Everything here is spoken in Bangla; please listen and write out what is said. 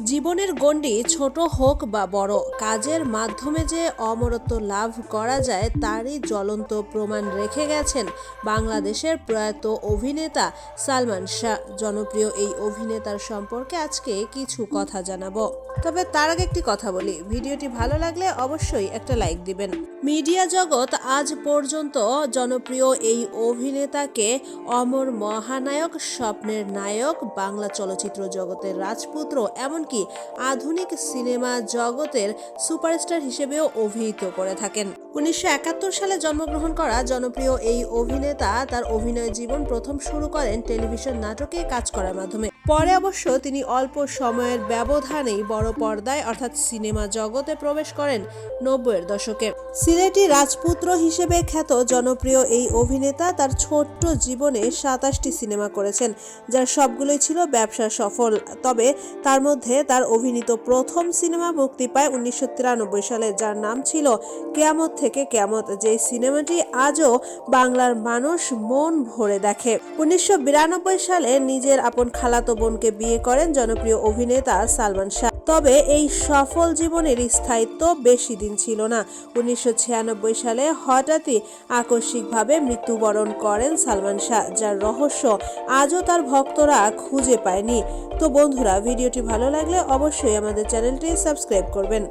জীবনের গণ্ডি ছোট হোক বা বড়, কাজের মাধ্যমে যে অমরত্ব লাভ করা যায় তারই জ্বলন্ত প্রমাণ রেখে গেছেন বাংলাদেশের প্রয়াত অভিনেতা সালমান শাহ। জনপ্রিয় এই অভিনেতার সম্পর্কে আজকে কিছু কথা জানাব। তবে তার আগে একটি কথা বলি, ভিডিওটি ভালো লাগলে অবশ্যই একটা লাইক দিবেন। মিডিয়া জগৎ আজ পর্যন্ত জনপ্রিয় এই অভিনেতাকে অমর মহানায়ক, স্বপ্নের নায়ক, বাংলা চলচ্চিত্র জগতের রাজপুত্র এমনকি আধুনিক সিনেমা জগতের সুপারস্টার হিসেবেও অভিহিত করে থাকেন। উনিশশো একাত্তর সালে জন্মগ্রহণ করা জনপ্রিয় এই অভিনেতা তার অভিনয় জীবন প্রথম শুরু করেন টেলিভিশন নাটকে কাজ করার মাধ্যমে। পরে অবশ্য তিনি অল্প সময়ের ব্যবধানেই বড় পর্দায়, অর্থাৎ সিনেমা জগতে প্রবেশ করেন নব্বইয়ের দশকে। সিলেটি রাজপুত্র হিসেবে খ্যাত জনপ্রিয় এই অভিনেতা তার ছোট্ট জীবনে সাতাশটি সিনেমা করেছেন, যার সবগুলোই ছিল ব্যবসা সফল। তবে তার মধ্যে তার অভিনীত প্রথম সিনেমা মুক্তি পায় উনিশশো তিরানব্বই সালে, যার নাম ছিল কেয়ামত থেকে কেয়ামত, যে সিনেমাটি আজও বাংলার মানুষ মন ভরে দেখে। উনিশশো বিরানব্বই সালে নিজের আপন খালাতো বোনকে বিয়ে করেন জনপ্রিয় অভিনেতা সালমান শাহ। তবে এই সফল জীবনের স্থায়িত্ব বেশি দিন ছিল না। উনিশশো ছিয়ানব্বই সালে হঠাৎই আকস্মিকভাবে মৃত্যুবরণ করেন সালমান শাহ, যার রহস্য আজও তার ভক্তরা খুঁজে পায়নি। তো বন্ধুরা, ভিডিওটি ভালো লাগলে অবশ্যই আমাদের চ্যানেলটি সাবস্ক্রাইব করবেন।